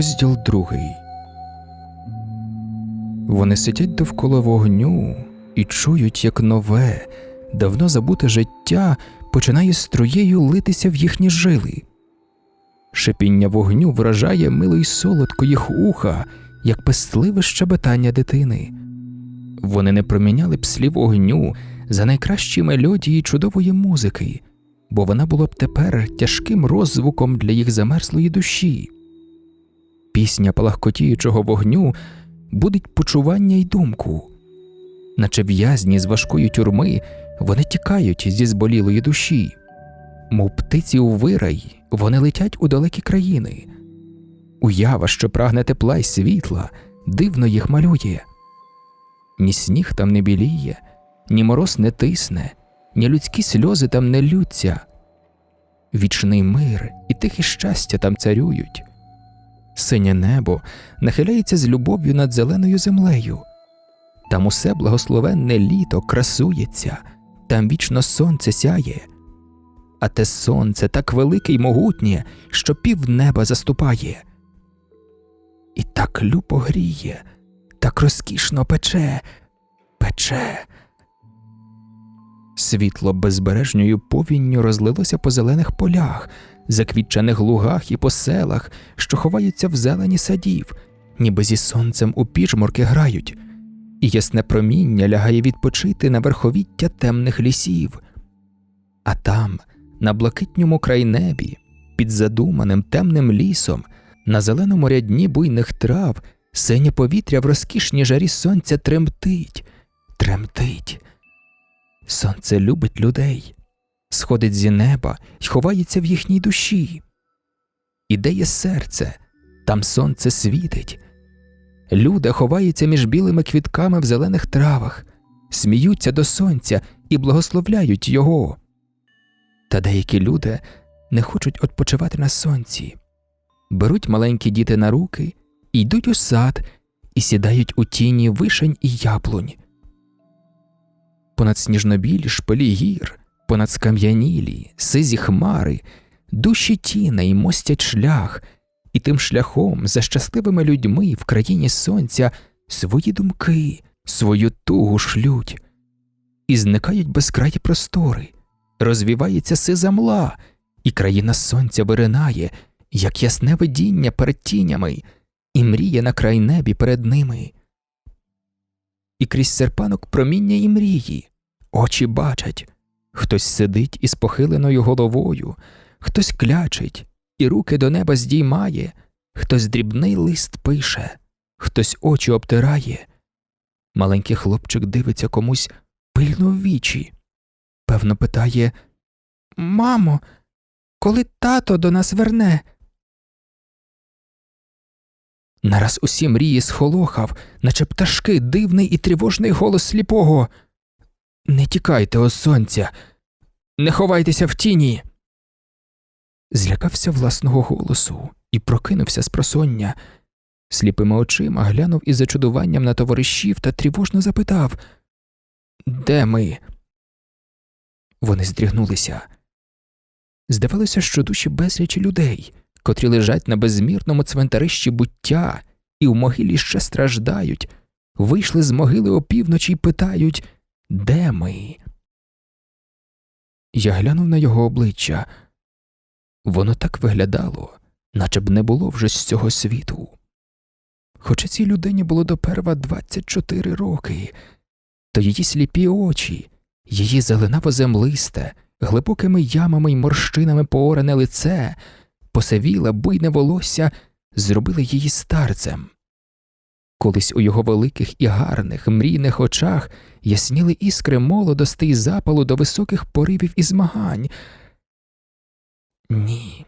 Розділ другий. Вони сидять довкола вогню і чують, як нове, давно забуте життя починає струєю литися в їхні жили. Шипіння вогню вражає мило й солодко їх уха, як пестливе щебетання дитини. Вони не проміняли б слів вогню за найкращі мелодії чудової музики, бо вона була б тепер тяжким роззвуком для їх замерзлої душі. Пісня палахкотіючого вогню будить почування й думку, наче в'язні з важкої тюрми вони тікають зі зболілої душі, мов птиці у вирай, вони летять у далекі країни. Уява, що прагне тепла й світла, дивно їх малює. Ні сніг там не біліє, ні мороз не тисне, ні людські сльози там не лються. Вічний мир і тихе щастя там царюють. Синє небо нахиляється з любов'ю над зеленою землею. Там усе благословенне літо красується, там вічно сонце сяє. А те сонце так велике й могутнє, що пів неба заступає. І так любо гріє, так розкішно пече, пече. Світло безбережньою повінню розлилося по зелених полях, заквітчених лугах і по селах, що ховаються в зелені садів, ніби зі сонцем у піжморки грають, і ясне проміння лягає відпочити на верховіття темних лісів. А там, на блакитньому крайнебі, під задуманим темним лісом, на зеленому рядні буйних трав, синє повітря в розкішній жарі сонця тремтить, тремтить. Сонце любить людей, сходить зі неба й ховається в їхній душі. І де є серце, там сонце світить. Люди ховаються між білими квітками в зелених травах, сміються до сонця і благословляють його. Та деякі люди не хочуть відпочивати на сонці, беруть маленькі діти на руки, йдуть у сад і сідають у тіні вишень і яблунь. Понад сніжнобілі шпилі гір, понад скам'янілі, сизі хмари, душі тіней мостять шлях, і тим шляхом за щасливими людьми в країні сонця свої думки, свою тугу шлють, і зникають безкраї простори, розвівається сиза мла, і країна сонця виринає, як ясне видіння перед тінями, і мріє на край небі перед ними. І крізь серпанок проміння і мрії, очі бачать, хтось сидить із похиленою головою, хтось клячить і руки до неба здіймає, хтось дрібний лист пише, хтось очі обтирає. Маленький хлопчик дивиться комусь пильно в вічі. Певно, питає Мамо, коли тато до нас верне? Нараз усі мрії схолохав, наче пташки, дивний і тривожний голос сліпого. Не тікайте, о сонця, не ховайтеся в тіні. Злякався власного голосу і прокинувся з просоння. Сліпими очима глянув із зачудуванням на товаришів та тривожно запитав Де ми? Вони здрігнулися. Здавалося, що душі безлічі людей, котрі лежать на безмірному цвинтарищі буття і в могилі ще страждають, вийшли з могили опівночі й питають Де ми? Я глянув на його обличчя. Воно так виглядало, наче б не було вже з цього світу. Хоча цій людині було доперва 24 роки, то її сліпі очі, її зеленаво землисте, глибокими ямами й морщинами поорене лице, посивіле буйне волосся зробили її старцем. Колись у його великих і гарних, мрійних очах ясніли іскри молодости й запалу до високих поривів і змагань. Ні,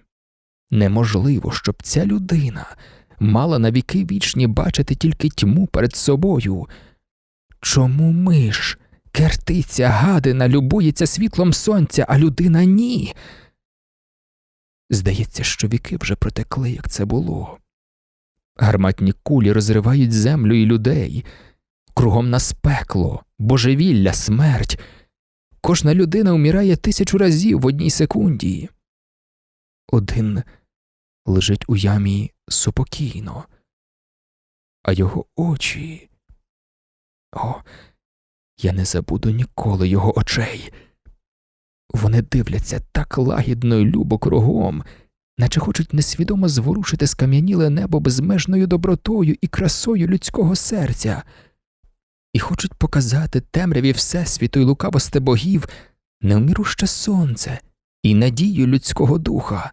неможливо, щоб ця людина мала на віки вічні бачити тільки тьму перед собою. Чому миш, кертиця, гадина любується світлом сонця, а людина ні? Здається, що віки вже протекли, як це було. Гарматні кулі розривають землю і людей, кругом нас пекло, божевілля, смерть. Кожна людина умирає тисячу разів в одній секунді. Один лежить у ямі супокійно. А його очі. О, я не забуду ніколи його очей. Вони дивляться так лагідно й любо кругом, наче хочуть несвідомо зворушити скам'яніле небо безмежною добротою і красою людського серця, і хочуть показати темряві Всесвіту й лукавости богів невміруще сонце і надію людського духа.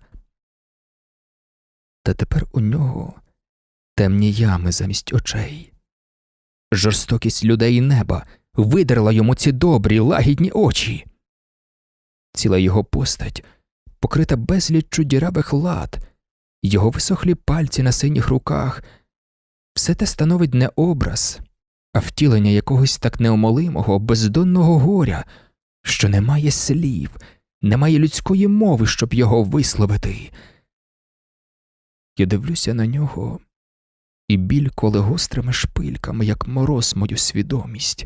Та тепер у нього темні ями замість очей. Жорстокість людей і неба видерла йому ці добрі, лагідні очі. Ціла його постать покрита безліччю дірявих лад, його висохлі пальці на синіх руках, все те становить не образ, а втілення якогось так неомолимого, бездонного горя, що немає слів, немає людської мови, щоб його висловити. Я дивлюся на нього, і біль коле гострими шпильками, як мороз мою свідомість,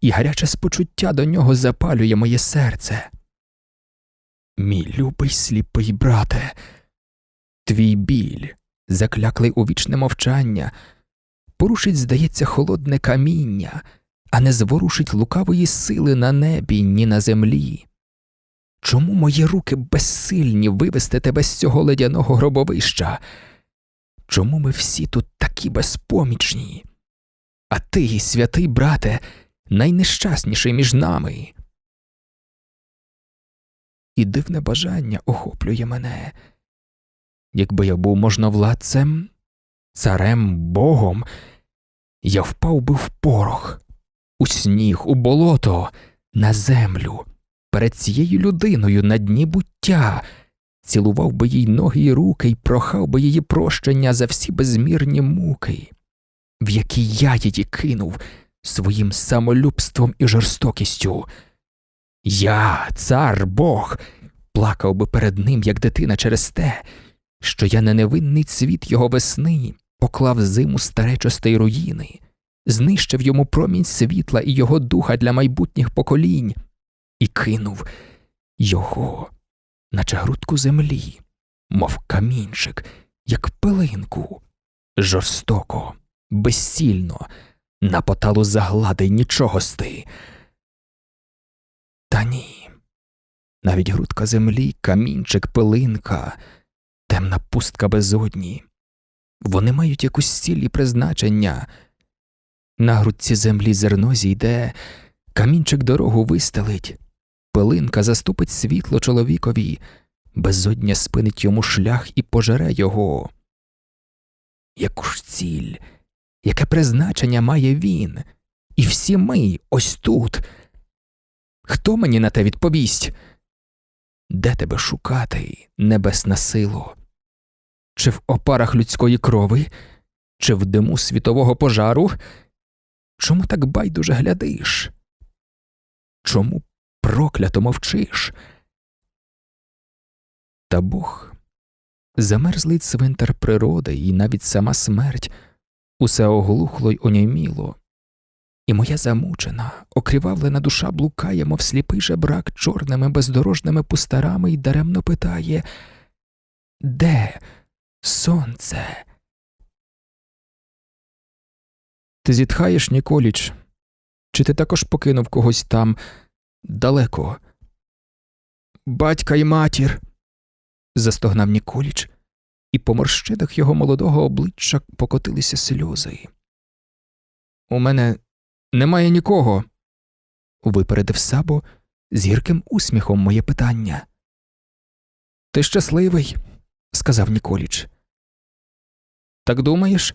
і гаряче спочуття до нього запалює моє серце. Мій любий сліпий брате, твій біль, закляклий у вічне мовчання, порушить, здається, холодне каміння, а не зворушить лукавої сили на небі, ні на землі. Чому мої руки безсильні вивести тебе з цього ледяного гробовища? Чому ми всі тут такі безпомічні? А ти, святий брате, найнещасніший між нами. І дивне бажання охоплює мене. Якби я був можновладцем, царем богом, я впав би в порох, у сніг, у болото, на землю, перед цією людиною на дні буття, цілував би їй ноги й руки й прохав би її прощення за всі безмірні муки, в які я її кинув своїм самолюбством і жорстокістю. Я, цар Бог, плакав би перед ним, як дитина, через те, що я на невинний цвіт його весни поклав зиму старечостей руїни, знищив йому промінь світла і його духа для майбутніх поколінь, і кинув його, наче грудку землі, мов камінчик, як пилинку, жорстоко, безсільно, на поталу заглади нічогости. Та ні. Навіть грудка землі, камінчик, пилинка, темна пустка безодні. Вони мають якусь ціль і призначення. На грудці землі зерно зійде, камінчик дорогу вистелить, пилинка заступить світло чоловікові, безодня спинить йому шлях і пожере його. Яку ж ціль, яке призначення має він, і всі ми ось тут. Хто мені на те відповість? Де тебе шукати, небесна сило? Чи в опарах людської крови, чи в диму світового пожару? Чому так байдуже глядиш? Чому проклято мовчиш? Та Бог, замерзлий цвинтар природи і навіть сама смерть усе оглухло й оніміло і моя замучена, окривавлена душа блукає, мов сліпий жебрак чорними бездорожними пустарами і даремно питає Де сонце? Ти зітхаєш, Ніколіч? Чи ти також покинув когось там далеко? Батька й матір. застогнав Ніколіч, і по морщинах його молодого обличчя покотилися сльози. У мене немає нікого. Випередив Сабо з гірким усміхом моє питання. Ти щасливий, сказав Ніколіч. Так думаєш?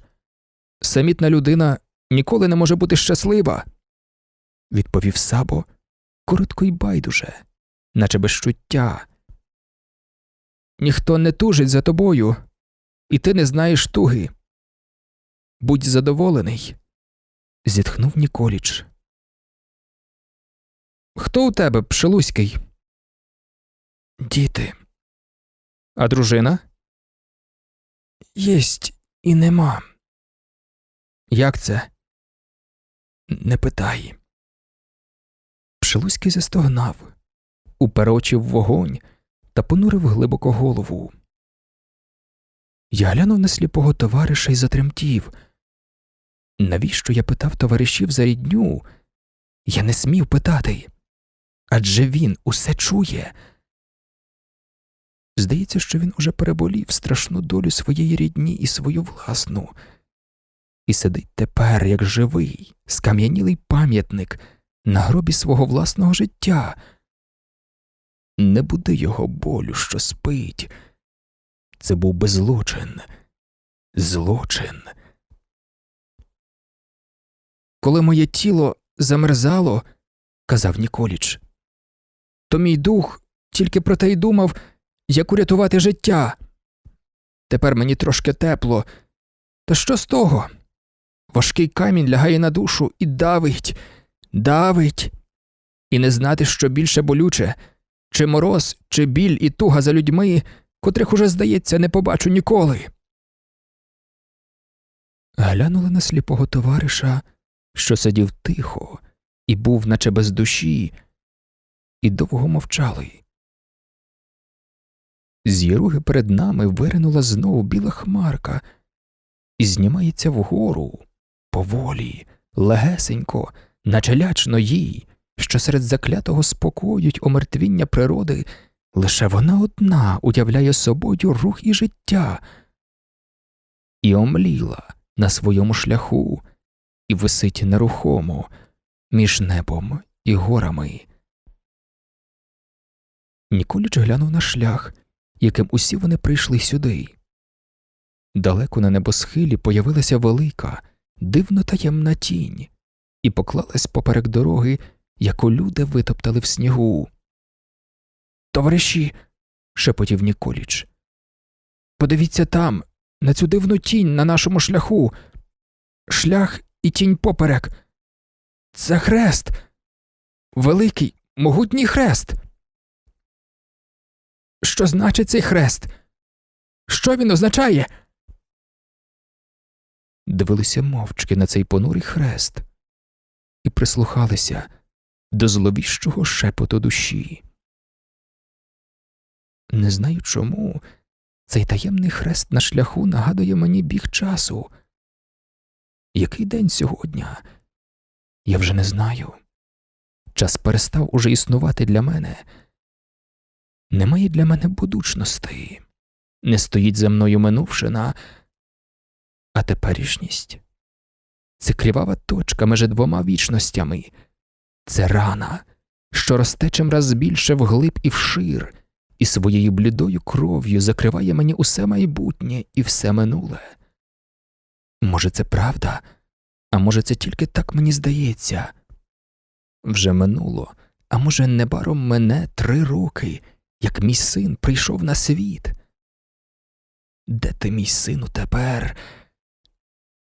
Самітна людина ніколи не може бути щаслива, відповів Сабо коротко й байдуже, наче без чуття. Ніхто не тужить за тобою, і ти не знаєш туги. Будь задоволений зітхнув Ніколіч. Хто у тебе, Пшелуський? Діти. А дружина? Єсть і нема. Як це? Не питай. Пшелуський застогнав, уперочив вогонь та понурив глибоко голову. Я глянув на сліпого товариша і затремтів. Навіщо я питав товаришів за рідню? Я не смів питати. Адже він усе чує. Здається, що він уже переболів страшну долю своєї рідні і свою власну, і сидить тепер, як живий, скам'янілий пам'ятник на гробі свого власного життя. Не буди його болю, що спить. Це був би злочин. Злочин. Коли моє тіло замерзало, казав Ніколіч, то мій дух тільки про те й думав, як урятувати життя. Тепер мені трошки тепло. Та що з того? Важкий камінь лягає на душу і давить, давить, і не знати, що більше болюче, чи мороз, чи біль і туга за людьми, котрих уже, здається, не побачу ніколи. Глянули на сліпого товариша, що сидів тихо і був, наче без душі, і довго мовчали. З яруги перед нами виринула знову біла хмарка і знімається вгору, поволі, легесенько, наче лячно їй, що серед заклятого спокою омертвіння природи лише вона одна уявляє собою рух і життя, і омліла на своєму шляху, і висить нерухомо між небом і горами. Ніколіч глянув на шлях, яким усі вони прийшли сюди. Далеко на небосхилі появилася велика, дивно таємна тінь, і поклалась поперек дороги, яку люди витоптали в снігу. Товариші, шепотів Ніколіч. Подивіться там, на цю дивну тінь на нашому шляху. Шлях і тінь поперек. Це хрест. Великий, могутній хрест. Що значить цей хрест? Що він означає? Дивилися мовчки на цей понурий хрест і прислухалися до зловіщого шепоту душі. Не знаю чому цей таємний хрест на шляху нагадує мені біг часу. Який день сьогодні? Я вже не знаю. Час перестав уже існувати для мене. Немає для мене будучності, не стоїть за мною минувшина, а теперішність? Це кривава точка між двома вічностями, це рана, що росте чимраз більше вглиб і вшир, і своєю блідою кров'ю закриває мені усе майбутнє і все минуле. Може, це правда, а може, це тільки так мені здається. Вже минуло, а може, небаром мене три роки, як мій син прийшов на світ. Де ти, мій сину, тепер?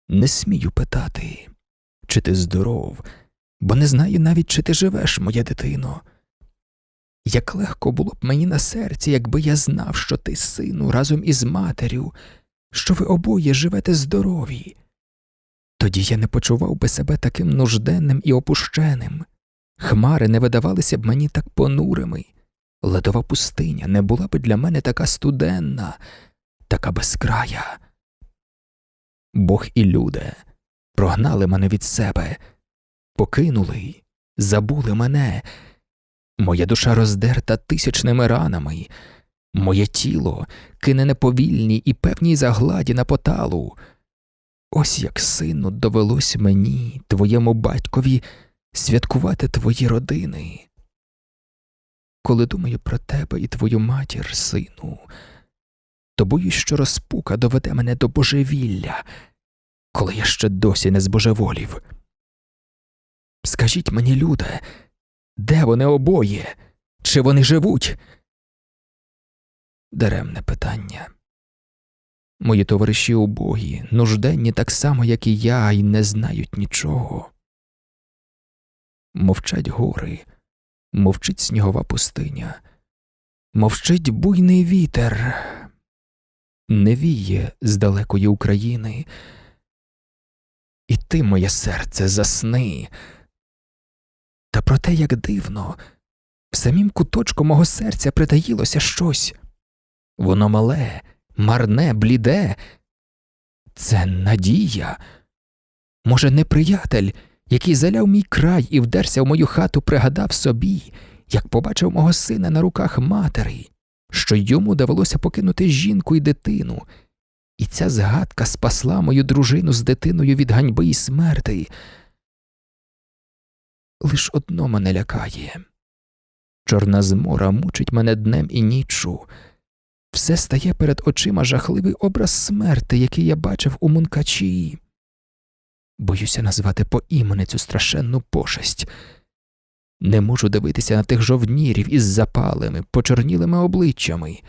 Не смію питати, чи ти здоров, бо не знаю навіть, чи ти живеш, моя дитино. Як легко було б мені на серці, якби я знав, що ти, сину, разом із матір'ю, що ви обоє живете здорові. Тоді я не почував би себе таким нужденним і опущеним. Хмари не видавалися б мені так понурими, ледова пустиня не була б для мене така студенна, така безкрая. Бог і люди прогнали мене від себе, покинули, забули мене. Моя душа роздерта тисячними ранами, моє тіло кинене повільній і певній загладі на поталу. Ось як сину довелось мені, твоєму батькові, святкувати твої родини. Коли думаю про тебе і твою матір, сину, то боюсь, що розпука доведе мене до божевілля, коли я ще досі не збожеволів. Скажіть мені, люде, де вони обоє? Чи вони живуть? Даремне питання. Мої товариші убогі, нужденні так само, як і я, і не знають нічого. Мовчать гори, мовчить снігова пустиня, мовчить буйний вітер, не віє з далекої України. І ти, моє серце, засни. Та про те, як дивно, в самім куточку мого серця притаїлося щось. Воно мале, марне, бліде. Це надія. Може, неприятель, який заляв мій край і вдерся в мою хату, пригадав собі, як побачив мого сина на руках матері, що йому довелося покинути жінку і дитину, і ця згадка спасла мою дружину з дитиною від ганьби і смерти. Лиш одно мене лякає. Чорна змора мучить мене днем і ніччю. Все стає перед очима жахливий образ смерти, який я бачив у мункачі. Боюся назвати по імені цю страшенну пошесть. Не можу дивитися на тих жовнірів із запалими, почорнілими обличчями.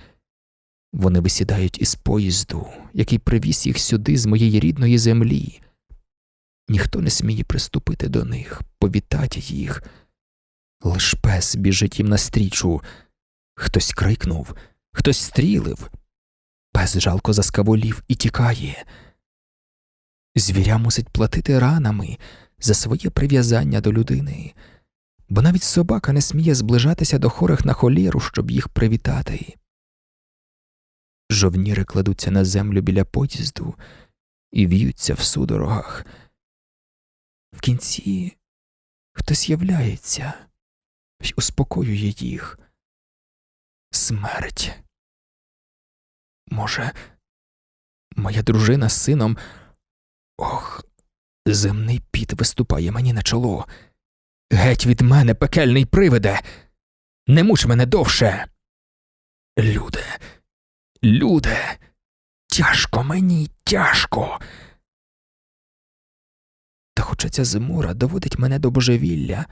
Вони висідають із поїзду, який привіз їх сюди з моєї рідної землі. Ніхто не сміє приступити до них, повітати їх. Лиш пес біжить їм настрічу. Хтось крикнув, хтось стрілив. Пес жалко заскаволів і тікає. Звіря мусить платити ранами за своє прив'язання до людини, бо навіть собака не сміє зближатися до хорих на холєру, щоб їх привітати. Жовніри кладуться на землю біля поїзду і в'ються в судорогах. В кінці хтось являється й успокоює їх. Смерть. Може, моя дружина з сином. Ох, земний піт виступає мені на чоло. Геть від мене, пекельний привиде. Не муч мене довше. Люде, люде, тяжко мені, тяжко. Та хоча ця зимура доводить мене до божевілля,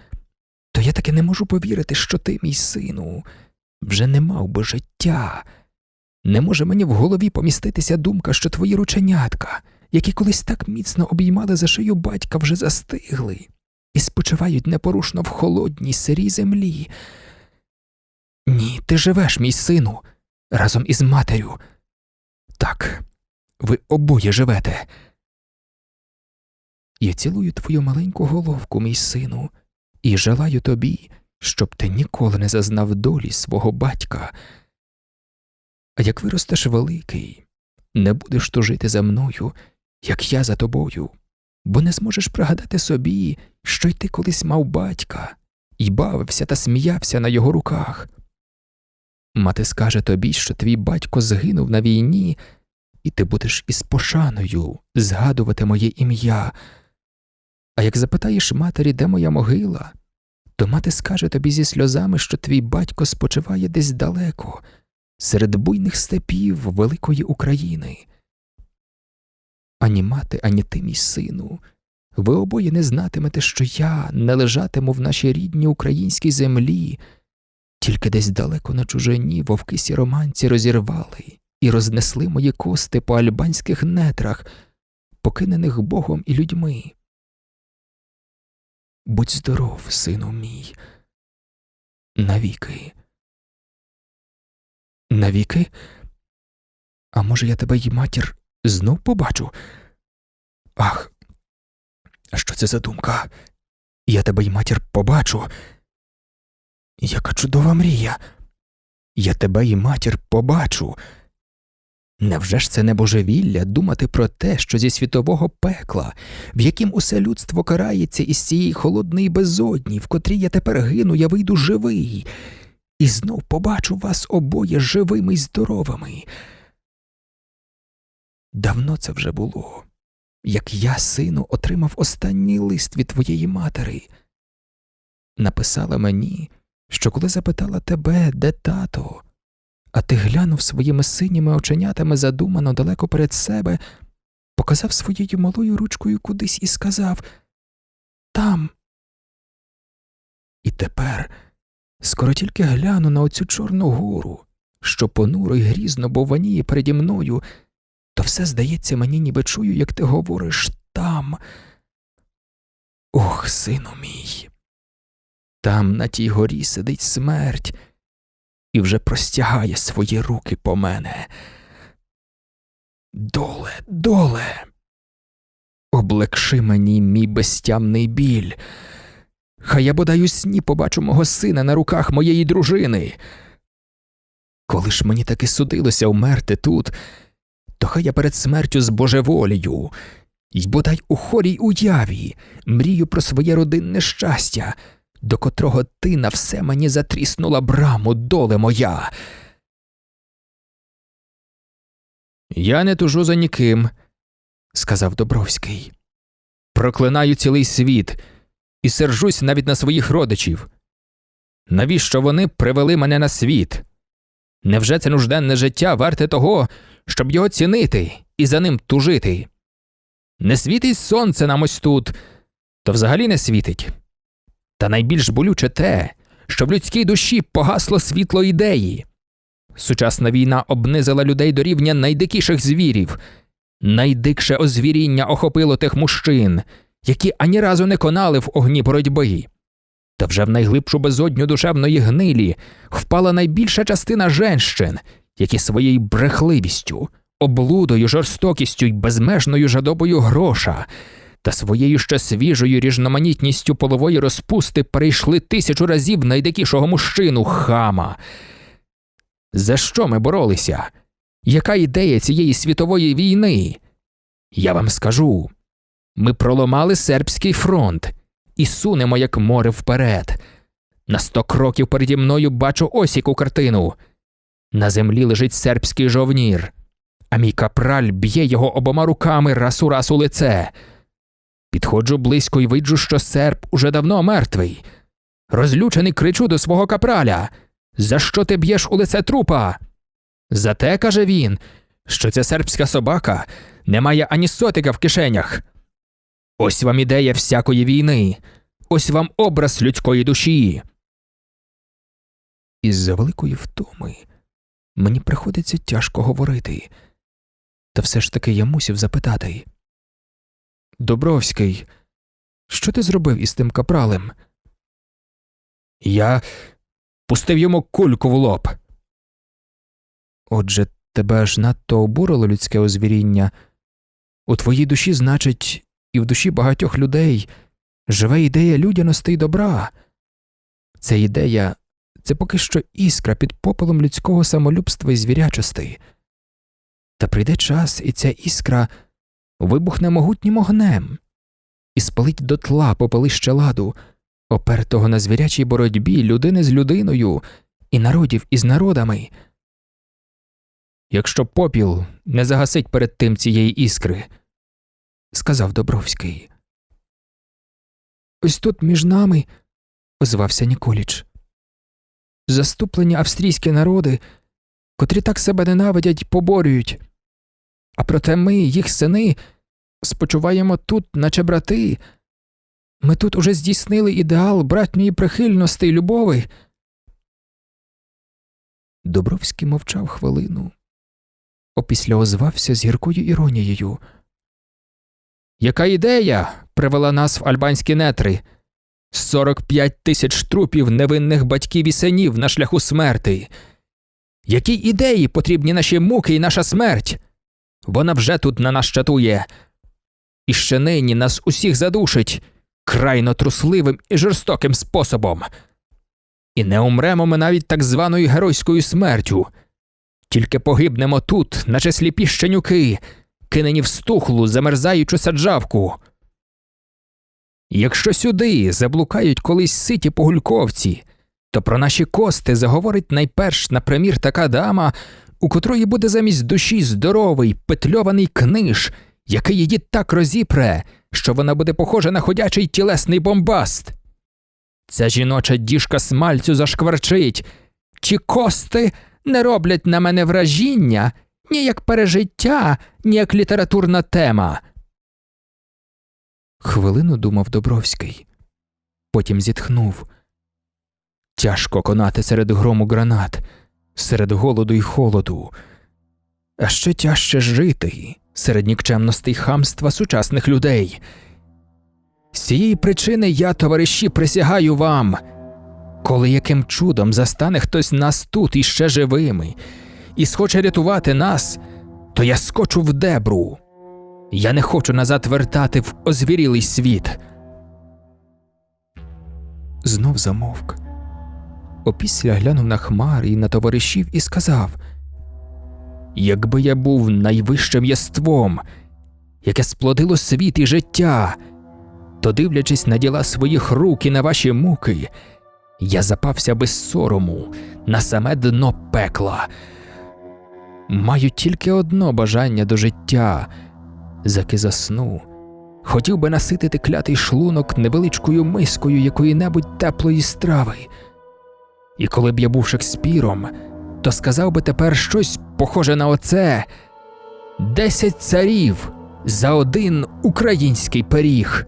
то я таки не можу повірити, що ти, мій сину, вже не мав би життя. Не може мені в голові поміститися думка, що твої рученятка, які колись так міцно обіймали за шию батька, вже застигли і спочивають непорушно в холодній сирій землі. Ні, ти живеш, мій сину, разом із матерю. Так, ви обоє живете. Я цілую твою маленьку головку, мій сину, і желаю тобі, щоб ти ніколи не зазнав долі свого батька. А як виростеш великий, не будеш тужити за мною, як я за тобою, бо не зможеш пригадати собі, що й ти колись мав батька, і бавився та сміявся на його руках. Мати скаже тобі, що твій батько згинув на війні, і ти будеш із пошаною згадувати моє ім'я. А як запитаєш матері, де моя могила, то мати скаже тобі зі сльозами, що твій батько спочиває десь далеко, серед буйних степів великої України. Ані мати, ані ти, мій сину, ви обоє не знатимете, що я не лежатиму в нашій рідній українській землі, тільки десь далеко на чужині вовки сіроманці розірвали і рознесли мої кости по альбанських нетрах, покинених Богом і людьми. Будь здоров, сину мій, навіки. Навіки? А може, я тебе й матір знов побачу? Ах, що це за думка? Я тебе й матір побачу. Яка чудова мрія. Я тебе й матір побачу. Невже ж це не божевілля думати про те, що зі світового пекла, в яким усе людство карається із цієї холодної безодні, в котрій я тепер гину, я вийду живий, і знов побачу вас обоє живими й здоровими. Давно це вже було, як я, сину, отримав останній лист від твоєї матері. Написала мені, що коли запитала тебе, де тато, а ти глянув своїми синіми оченятами задумано далеко перед себе, показав своєю малою ручкою кудись і сказав Там. І тепер, скоро тільки гляну на оцю Чорну гору, що понуро й грізно бовваніє переді мною, то все здається мені, ніби чую, як ти говориш там. Ох, сину мій. Там на тій горі сидить смерть і вже простягає свої руки по мене. Доле, доле, облекши мені мій безтямний біль. Хай я бодай у сні побачу мого сина на руках моєї дружини. Коли ж мені таки судилося вмерти тут, то хай я перед смертю з божеволію, й бодай у хорій уяві мрію про своє родинне щастя, до котрого ти на все мені затріснула браму, доле моя. Я не тужу за ніким, сказав Добровський. Проклинаю цілий світ і сержусь навіть на своїх родичів. Навіщо вони привели мене на світ? Невже це нужденне життя варте того, щоб його цінити і за ним тужити? Не світить сонце нам ось тут, то взагалі не світить. Та найбільш болюче те, що в людській душі погасло світло ідеї. Сучасна війна обнизила людей до рівня найдикіших звірів, найдикше озвіріння охопило тих мужчин, які ані разу не конали в огні боротьби. Та вже в найглибшу безодню душевної гнилі впала найбільша частина женщин, які своєю брехливістю, облудою, жорстокістю й безмежною жадобою гроша та своєю ще свіжою різноманітністю полової розпусти перейшли тисячу разів найдикішого мужчину хама. За що ми боролися? Яка ідея цієї світової війни? Я вам скажу ми проламали сербський фронт і сунемо, як море вперед. На сто кроків переді мною бачу ось яку картину. На землі лежить сербський жовнір, а мій капраль б'є його обома руками раз у раз у лице. Підходжу близько і виджу, що серб уже давно мертвий. Розлючений кричу до свого капраля За що ти б'єш у лице трупа? За те, каже він, що ця сербська собака не має ані сотика в кишенях. Ось вам ідея всякої війни, ось вам образ людської душі. Із за великої втоми мені приходиться тяжко говорити, та все ж таки я мусів запитати. Добровський, що ти зробив із тим капралем? Я пустив йому кульку в лоб. Отже, тебе ж надто обурило людське озвіріння. У твоїй душі, значить, і в душі багатьох людей живе ідея людяності й добра. Ця ідея це поки що іскра під попелом людського самолюбства і звірячості. Та прийде час, і ця іскра вибухне могутнім огнем і спалить дотла попелище ладу, опертого на звірячій боротьбі людини з людиною і народів із народами. Якщо попіл не загасить перед тим цієї іскри, сказав Добровський. Ось тут між нами, озвався Ніколіч. Заступлені австрійські народи, котрі так себе ненавидять, поборюють. А проте ми, їх сини, спочуваємо тут, наче брати. Ми тут уже здійснили ідеал братньої прихильності й любови. Добровський мовчав хвилину, опісля озвався з гіркою іронією. Яка ідея привела нас в альбанські нетри? 45 тисяч трупів невинних батьків і синів на шляху смерти. Які ідеї потрібні наші муки і наша смерть? Вона вже тут на нас чатує. І ще нині нас усіх задушить крайно трусливим і жорстоким способом. І не умремо ми навіть так званою геройською смертю, тільки погибнемо тут, наче сліпі щенюки, кинені в стухлу, замерзаючу саджавку. Якщо сюди заблукають колись ситі погульковці, то про наші кости заговорить найперш напримір така дама, у котрої буде замість душі здоровий, петльований книж, який її так розіпре, що вона буде похожа на ходячий тілесний бомбаст. Ця жіноча діжка смальцю зашкварчить, чи кости не роблять на мене вражіння ні як пережиття, ні як літературна тема. Хвилину думав Добровський, потім зітхнув. Тяжко конати серед грому гранат, серед голоду й холоду, а ще тяжче жити серед нікчемності й хамства сучасних людей. З цієї причини я, товариші, присягаю вам, коли яким чудом застане хтось нас тут іще живими, і схоче рятувати нас, то я скочу в дебру. Я не хочу назад вертати в озвірілий світ. Знов замовк. Опісля глянув на хмар і на товаришів і сказав якби я був найвищим єством, яке сплодило світ і життя, то, дивлячись на діла своїх рук і на ваші муки, я запався без сорому на саме дно пекла. Маю тільки одно бажання до життя, заки заснув. Хотів би наситити клятий шлунок невеличкою мискою якої-небудь теплої страви. І коли б я був Шекспіром, то сказав би тепер щось похоже на оце Десять царів за один український пиріг.